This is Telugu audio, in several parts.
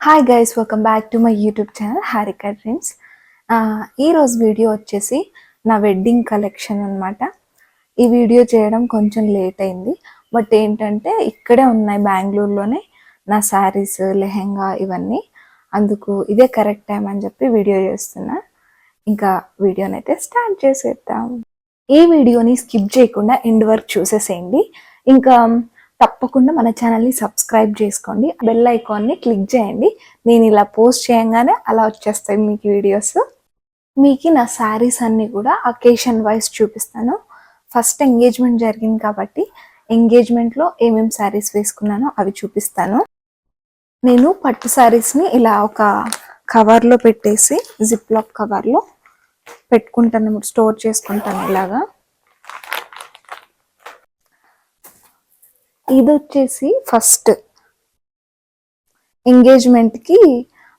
Hi guys welcome back to my YouTube channel Harika dreams ఈరోజు వీడియో వచ్చేసి నా వెడ్డింగ్ కలెక్షన్ అన్నమాట. ఈ వీడియో చేయడం కొంచెం లేట్ అయింది. బట్ ఏంటంటే ఇక్కడే ఉన్నాయి బెంగళూరులోనే నా శారీస్ లెహెంగా ఇవన్నీ. అందుకు ఇదే కరెక్ట్ టైం అని చెప్పి వీడియో చేస్తున్నా. ఇంకా వీడియోని అయితే స్టార్ట్ చేసేద్దాం. ఈ వీడియోని స్కిప్ చేయకుండా ఎండ్ వరకు చూసేసేయండి. ఇంకా తప్పకుండా మన ఛానల్ని సబ్స్క్రైబ్ చేసుకోండి. బెల్ ఐకాన్ని క్లిక్ చేయండి. నేను ఇలా పోస్ట్ చేయంగానే అలా వచ్చేస్తాయి మీకు వీడియోస్. మీకు నా శారీస్ అన్నీ కూడా అకేషన్ వైజ్ చూపిస్తాను. ఫస్ట్ ఎంగేజ్మెంట్ జరిగింది కాబట్టి ఎంగేజ్మెంట్లో ఏమేమి శారీస్ వేసుకున్నానో అవి చూపిస్తాను. నేను పట్టు శారీస్ని ఇలా ఒక కవర్లో పెట్టేసి జిప్లాప్ కవర్లో పెట్టుకుంటాను. స్టోర్ చేసుకుంటాను ఇలాగా. ఇది వచ్చేసి ఫస్ట్ ఎంగేజ్మెంట్కి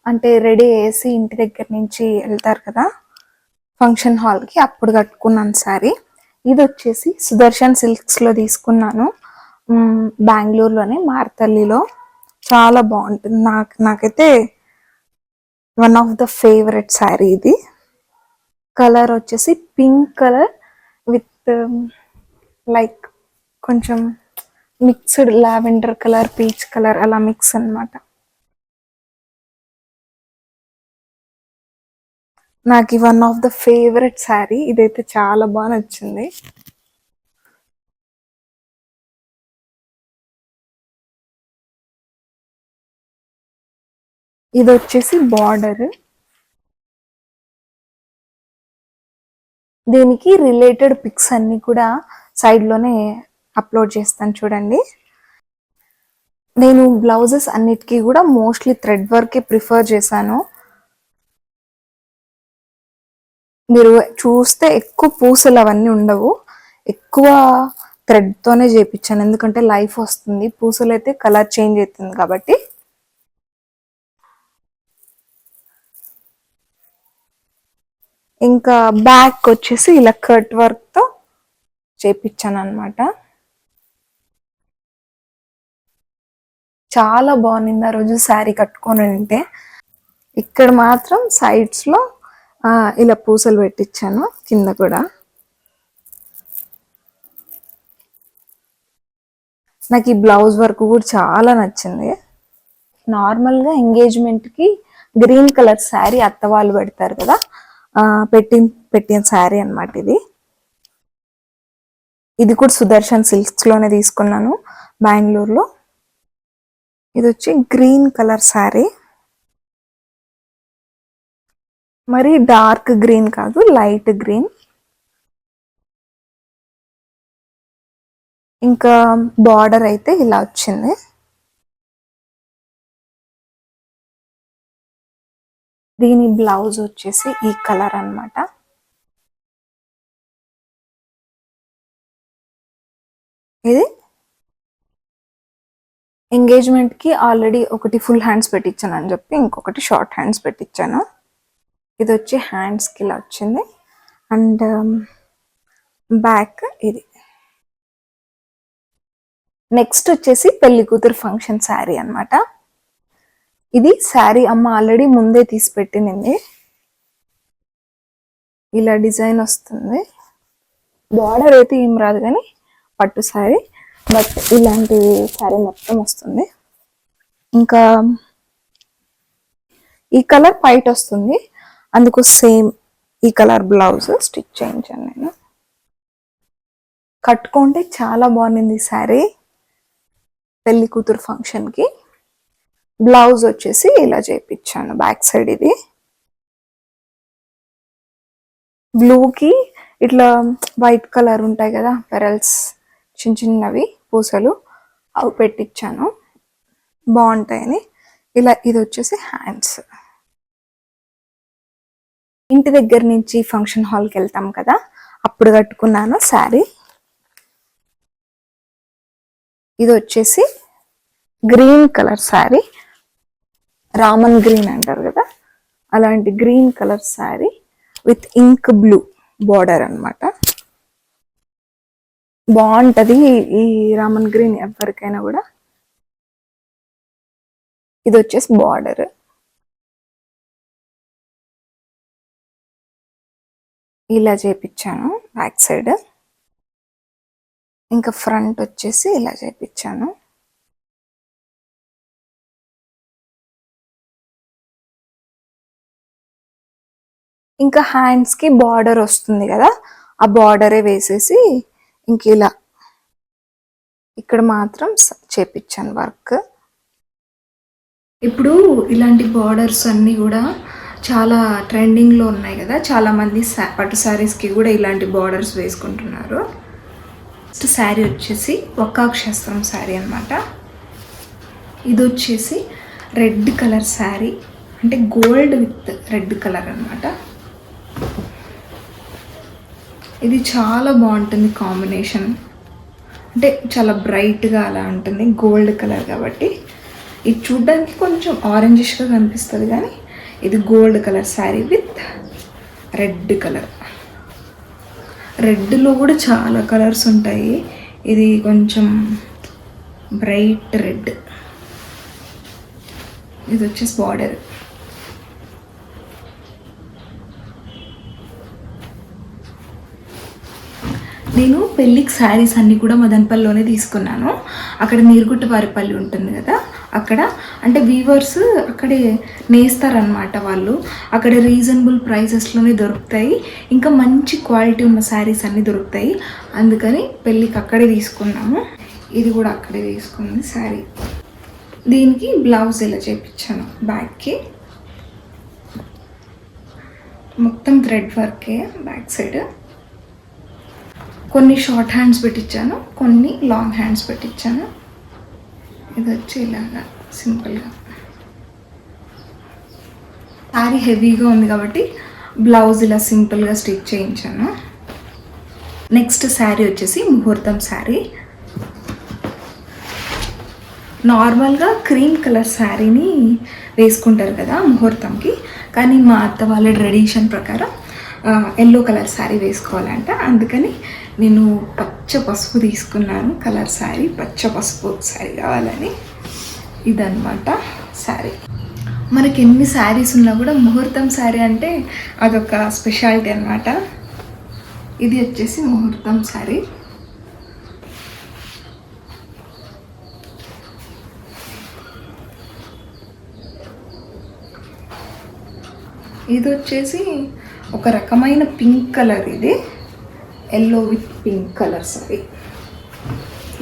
అంటే రెడీ చేసి ఇంటి దగ్గర నుంచి వెళ్తారు కదా ఫంక్షన్ హాల్కి అప్పుడు కట్టుకున్నాను సారీ. ఇది వచ్చేసి సుదర్శన్ సిల్క్స్లో తీసుకున్నాను. బెంగళూరులోనే మార్తల్లిలో. చాలా బాగుంటుంది. నాకు నాకైతే one of the favourite sari ఇది. కలర్ వచ్చేసి పింక్ కలర్ విత్ లైక్ కొంచెం mixed lavender colour peach colour అలా మిక్స్ అన్నమాట. నాకు one of the favourite sari ఇదైతే చాలా బాగా నచ్చింది. ఇది వచ్చేసి బార్డర్ దీనికి రిలేటెడ్ పిక్స్ అన్ని కూడా సైడ్లోనే లోనే అప్లోడ్ చేస్తాను చూడండి. నేను బ్లౌజెస్ అన్నిటికీ కూడా మోస్ట్లీ థ్రెడ్ వర్కే ప్రిఫర్ చేశాను. మీరు చూస్తే ఎక్కువ పూసలు అవన్నీ ఉండవు. ఎక్కువ థ్రెడ్తోనే చేపించాను ఎందుకంటే లైఫ్ వస్తుంది. పూసలు అయితే కలర్ చేంజ్ అవుతుంది కాబట్టి. ఇంకా బ్యాక్ వచ్చేసి ఇలా కట్ వర్క్తో చేపించాను అనమాట చాలా బాగుంది ఆ రోజు శారీ కట్టుకొని ఉంటే. ఇక్కడ మాత్రం సైడ్స్లో ఇలా పూసలు పెట్టించాను కింద కూడా. నాకు ఈ బ్లౌజ్ వర్క్ కూడా చాలా నచ్చింది. నార్మల్గా ఎంగేజ్మెంట్కి గ్రీన్ కలర్ శారీ అత్త వాళ్ళు పెడతారు కదా పెట్టి పెట్టిన శారీ అనమాట ఇది. ఇది కూడా సుదర్శన్ సిల్క్స్లోనే తీసుకున్నాను బెంగళూరులో. ఇది వచ్చి గ్రీన్ కలర్ శారీ. మరి డార్క్ గ్రీన్ కాదు లైట్ గ్రీన్. ఇంకా బార్డర్ అయితే ఇలా వచ్చింది. దీని బ్లౌజ్ వచ్చేసి ఈ కలర్ అన్నమాట. ఇది ఎంగేజ్మెంట్కి ఆల్రెడీ ఒకటి ఫుల్ హ్యాండ్స్ పెట్టించాను అని చెప్పి ఇంకొకటి షార్ట్ హ్యాండ్స్ పెట్టించాను ఇది వచ్చి హ్యాండ్స్కి ఇలా వచ్చింది. అండ్ um, బ్యాక్ ఇది. నెక్స్ట్ వచ్చేసి పెళ్ళి కూతురు ఫంక్షన్ శారీ అన్నమాట. ఇది శారీ అమ్మ ఆల్రెడీ ముందే తీసి పెట్టినింది ఇలా డిజైన్ వస్తుంది. బార్డర్ అయితే ఏం రాదు కానీ పట్టు శారీ. బట్ ఇలాంటి శారీ మొత్తం వస్తుంది. ఇంకా ఈ కలర్ వైట్ వస్తుంది. అందుకు సేమ్ ఈ కలర్ బ్లౌజ్ స్టిచ్ చేయించాను నేను. కట్టుకుంటే చాలా బాగుంది శారీ పెళ్ళి కూతురు ఫంక్షన్కి బ్లౌజ్ వచ్చేసి ఇలా చేయించాను బ్యాక్ సైడ్ ఇది. బ్లూకి ఇట్లా వైట్ కలర్ ఉంటాయి కదా పెరల్స్ చిన్న చిన్నవి పూసలు అవి పెట్టించాను బాగుంటాయని. ఇలా ఇది వచ్చేసి హ్యాండ్స్. ఇంటి దగ్గర నుంచి ఫంక్షన్ హాల్కి వెళ్తాం కదా అప్పుడు కట్టుకున్నాను శారీ. ఇది వచ్చేసి green colour sari. Raman green అంటారు కదా అలాంటి green colour sari with ink blue border అన్నమాట. బాగుంటది ఈ రామన్ గ్రీన్ ఎవరికైనా కూడా. ఇది వచ్చేసి బార్డర్ ఇలా చేపించాను బ్యాక్ సైడ్ ఇంకా ఫ్రంట్ వచ్చేసి ఇలా చేపించాను ఇంకా హ్యాండ్స్కి బార్డర్ వస్తుంది కదా ఆ బార్డరే వేసేసి ఇంక ఇలా ఇక్కడ మాత్రం చేపించాను వర్క్. ఇప్పుడు ఇలాంటి బార్డర్స్ అన్నీ కూడా చాలా ట్రెండింగ్లో ఉన్నాయి కదా. చాలామంది పట్టు శారీస్కి కూడా ఇలాంటి బార్డర్స్ వేసుకుంటున్నారు. ఫస్ట్ శారీ వచ్చేసి ఒక్కాక్షస్త్రం శారీ అనమాట ఇది వచ్చేసి రెడ్ కలర్ శారీ అంటే గోల్డ్ విత్ రెడ్ కలర్ అనమాట ఇది చాలా బాగుంటుంది కాంబినేషన్. అంటే చాలా బ్రైట్గా అలా ఉంటుంది గోల్డ్ కలర్ కాబట్టి. ఇది చూడ్డానికి కొంచెం ఆరెంజిష్గా కనిపిస్తుంది కానీ ఇది gold colour sari with red colour. రెడ్లో కూడా చాలా కలర్స్ ఉంటాయి. ఇది కొంచెం బ్రైట్ రెడ్. ఇది వచ్చేసి బార్డర్. నేను పెళ్ళికి శారీస్ అన్నీ కూడా మదనపల్లిలోనే తీసుకున్నాను. అక్కడ నీరుగుట్ట వారిపల్లి ఉంటుంది కదా అక్కడ. అంటే వీవర్స్ అక్కడే నేస్తారనమాట వాళ్ళు. అక్కడ రీజనబుల్ ప్రైసెస్లోనే దొరుకుతాయి. ఇంకా మంచి క్వాలిటీ ఉన్న శారీస్ అన్నీ దొరుకుతాయి. అందుకని పెళ్ళికి అక్కడే తీసుకున్నాము. ఇది కూడా అక్కడే తీసుకుంది శారీ. దీనికి బ్లౌజ్ ఇలా చేపించాను బ్యాక్కి. మొత్తం థ్రెడ్ వర్కే బ్యాక్ సైడ్ కొన్ని షార్ట్ హ్యాండ్స్ పెట్టించాను కొన్ని లాంగ్ హ్యాండ్స్ పెట్టించాను ఇది వచ్చి ఇలాగా సింపుల్గా శారీ హెవీగా ఉంది కాబట్టి బ్లౌజ్ ఇలా సింపుల్గా స్టిచ్ చేయించాను. నెక్స్ట్ శారీ వచ్చేసి ముహూర్తం శారీ నార్మల్గా క్రీమ్ కలర్ శారీని వేసుకుంటారు కదా ముహూర్తంకి. కానీ మా అత్త వాళ్ళ ట్రెడిషన్ ప్రకారం ఎల్లో కలర్ శారీ వేసుకోవాలంట. అందుకని నేను పచ్చ పసుపు తీసుకున్నాను. కలర్ శారీ పచ్చ పసుపు శారీ కావాలని. ఇదనమాట శారీ మనకి ఎన్ని శారీస్ ఉన్నా కూడా ముహూర్తం శారీ అంటే అదొక స్పెషాలిటీ అన్నమాట. ఇది వచ్చేసి ముహూర్తం శారీ ఇది వచ్చేసి ఒక రకమైన పింక్ కలర్ ఇది. Yellow with pink colour sari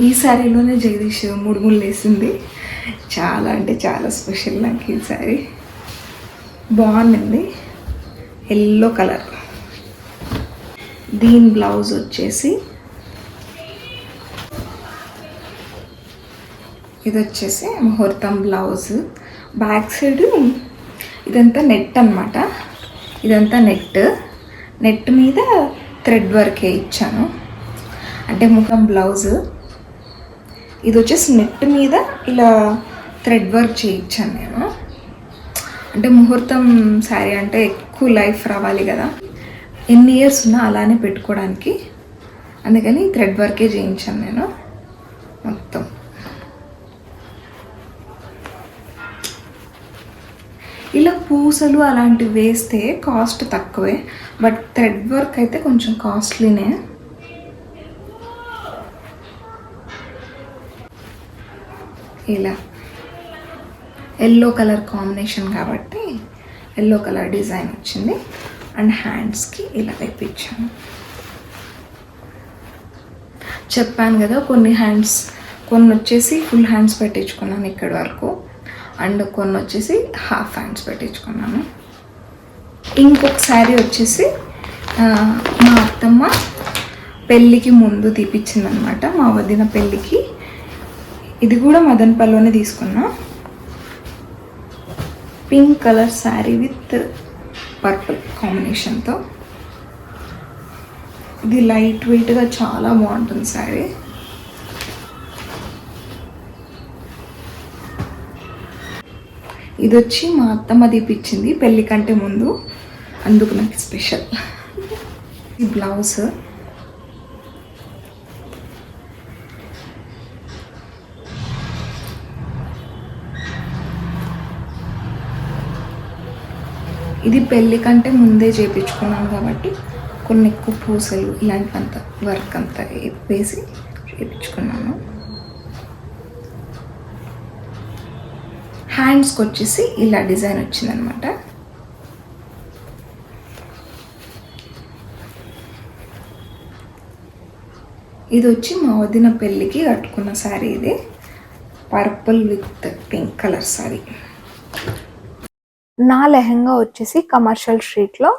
ఈ శారీలోనే జగదీష్ మూడు ముళ్ళు వేసింది. చాలా అంటే చాలా స్పెషల్ నాకు ఈ శారీ. బాగుంది. ఎల్లో కలర్ దీని బ్లౌజ్ వచ్చేసి ఇది వచ్చేసి ముహూర్తం బ్లౌజ్ బ్యాక్ సైడ్ ఇదంతా నెట్ అన్నమాట. ఇదంతా నెట్. నెట్ మీద థ్రెడ్ వర్కే ఇచ్చాను. అంటే ముఖం బ్లౌజ్. ఇది వచ్చేసి నెట్ మీద ఇలా థ్రెడ్ వర్క్ చేయించాను నేను. అంటే ముహూర్తం శారీ అంటే ఎక్కువ లైఫ్ రావాలి కదా. ఎన్ని ఇయర్స్ ఉన్నా అలానే పెట్టుకోవడానికి. అందుకని థ్రెడ్ వర్కే చేయించాను నేను. మొత్తం ఇలా పూసలు అలాంటివి వేస్తే కాస్ట్ తక్కువే బట్ థ్రెడ్ వర్క్ అయితే కొంచెం కాస్ట్లీనే ఇలా. ఎల్లో కలర్ కాంబినేషన్ కాబట్టి ఎల్లో కలర్ డిజైన్ వచ్చింది. అండ్ హ్యాండ్స్కి ఇలా వేపించాను చెప్పాను కదా కొన్ని హ్యాండ్స్ కొన్ని వచ్చేసి ఫుల్ హ్యాండ్స్ పెట్టించుకున్నాను ఇక్కడి వరకు. అండ్ కొన్ని వచ్చేసి హాఫ్ హ్యాండ్స్ పెట్టించుకున్నాను. ఇంకొక శారీ వచ్చేసి మా అత్తమ్మ పెళ్ళికి ముందు తీపిచ్చిందనమాట మా వదిన పెళ్ళికి. ఇది కూడా మదనపల్లిలోనే తీసుకున్నా. Pink colour sari with purple కాంబినేషన్తో. ఇది లైట్ వెయిట్గా చాలా బాగుంటుంది శారీ. ఇది వచ్చి మా అత్తమ్మ తీపిచ్చింది పెళ్ళి కంటే ముందు. అందుకు నాకు స్పెషల్. ఈ బ్లౌజ్. ఇది పెళ్ళి కంటే ముందే చేయించుకున్నాం కాబట్టి కొన్ని ఎక్కువ పూసలు ఇలాంటివంత వర్క్ అంతా వేసి చేయించుకున్నాను హ్యాండ్స్కి వచ్చేసి ఇలా డిజైన్ వచ్చిందనమాట. ఇది వచ్చి మా వదిన పెళ్ళికి కట్టుకున్న శారీ ఇది. Purple with pink colour sari. నా లెహంగా వచ్చేసి కమర్షియల్ స్ట్రీట్లో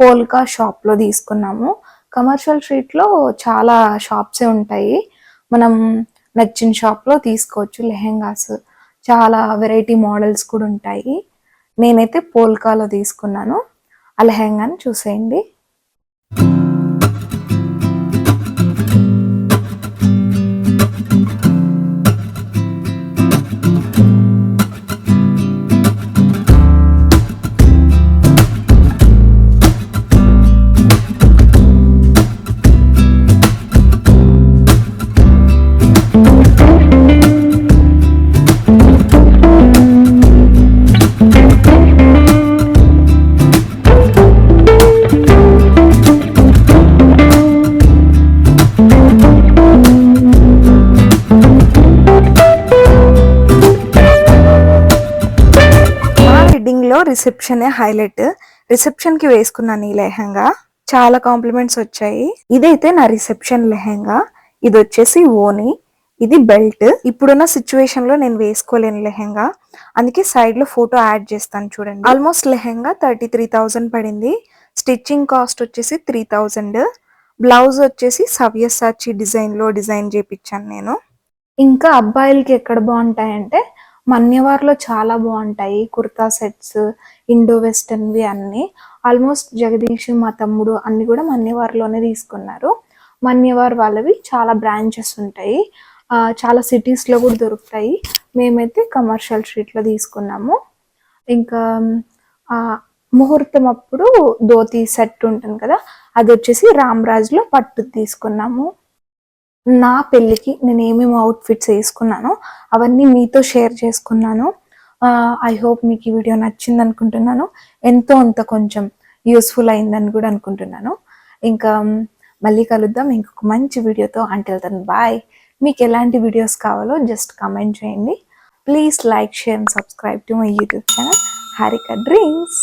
పోల్కా షాప్లో తీసుకున్నాము. కమర్షియల్ స్ట్రీట్లో చాలా షాప్సే ఉంటాయి. మనం నచ్చిన షాప్లో తీసుకోవచ్చు లెహెంగాస్. చాలా వెరైటీ మోడల్స్ కూడా ఉంటాయి. నేనైతే పోల్కాలో తీసుకున్నాను. ఆ లెహెంగాని చూసేయండి. Reception highlight. రిసెప్షన్కి వేసుకున్నాను ఈ లెహంగా చాలా కాంప్లిమెంట్స్ వచ్చాయి. ఇదైతే నా రిసెప్షన్ లెహంగా. ఇది వచ్చేసి ఓని. ఇది బెల్ట్. ఇప్పుడున్న సిచ్యువేషన్లో నేను వేసుకోలేను లెహంగా. అందుకే సైడ్లో ఫోటో యాడ్ చేస్తాను చూడండి. Almost lehenga thirty three thousand పడింది. స్టిచ్చింగ్ కాస్ట్ వచ్చేసి త్రీ థౌజండ్. బ్లౌజ్ వచ్చేసి సవ్యసాచి డిజైన్లో డిజైన్ చేపించాను నేను. ఇంకా అబ్బాయిలకి ఎక్కడ బాగుంటాయంటే మన్యవార్లో చాలా బాగుంటాయి. కుర్తా సెట్స్ ఇండో వెస్టర్న్వి అన్నీ. ఆల్మోస్ట్ జగదీష్ మా తమ్ముడు అన్ని కూడా మన్యవార్లోనే తీసుకున్నారు. మన్యవార్ వాళ్ళవి చాలా బ్రాంచెస్ ఉంటాయి. చాలా సిటీస్లో కూడా దొరుకుతాయి. మేమైతే కమర్షియల్ స్ట్రీట్లో తీసుకున్నాము. ఇంకా ముహూర్తం అప్పుడు ధోతి సెట్ ఉంటుంది కదా అది వచ్చేసి రామ్రాజ్లో పట్టు తీసుకున్నాము. నా పెళ్ళికి నేను ఏమేమి అవుట్ఫిట్స్ వేసుకున్నానో అవన్నీ మీతో షేర్ చేసుకున్నాను. ఐ హోప్ మీకు ఈ వీడియో నచ్చింది అనుకుంటున్నాను. ఎంతో అంత కొంచెం యూస్ఫుల్ అయిందని కూడా అనుకుంటున్నాను. ఇంకా మళ్ళీ కలుద్దాం. ఇంకొక మంచి వీడియోతో అంటే వెళ్తాను బాయ్ మీకు ఎలాంటి వీడియోస్ కావాలో జస్ట్ కమెంట్ చేయండి. Please like share and subscribe to my YouTube channel Harika dreams